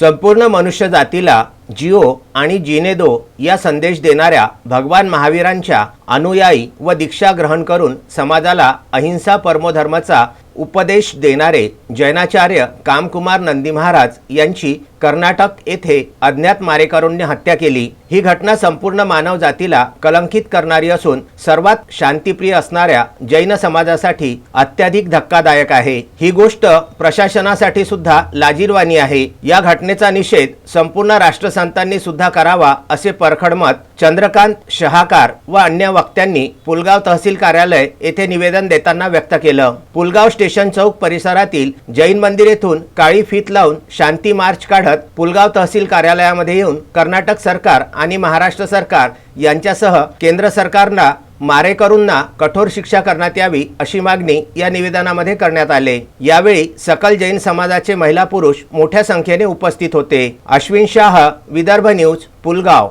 संपूर्ण मनुष्य जातीला जिओ आणि जिनेदो या संदेश देणाऱ्या भगवान महावीरांच्या अनुयायी व दीक्षा ग्रहण करून समाजाला अहिंसा परमोधर्माचा उपदेश देणारे जैनाचार्य कामकुमार नंदी महाराज यांची कर्नाटक येथे अज्ञात मारेकरूंनी हत्या केली. ही घटना संपूर्ण मानव जातीला कलंकित करणारी असून सर्वात शांतीप्रिय असणाऱ्या जैन समाजासाठी अत्याधिक धक्कादायक आहे. ही गोष्ट प्रशासनासाठी सुद्धा लाजीरवाणी आहे. या घटनेचा निषेध संपूर्ण राष्ट्रसंतांनी सुद्धा करावा असे परखड मत चंद्रकांत शहाकार व अन्य वक्त्यांनी पुलगाव तहसील कार्यालय येथे निवेदन देताना व्यक्त केलं. पुलगाव स्टेशन चौक परिसरातील जैन मंदिर येथून काळी फीत लावून शांती मार्च काढत पुलगाव तहसील कार्यालयामध्ये येऊन कर्नाटक सरकार आणि महाराष्ट्र सरकार यांच्यासह केंद्र सरकारना मारेकरूंना कठोर शिक्षा करण्यात यावी अशी मागणी या निवेदनामध्ये करण्यात आले. यावेळी सकल जैन समाजाचे महिला पुरुष मोठ्या संख्येने उपस्थित होते. अश्विन शाह विदर्भ न्यूज पुलगाव.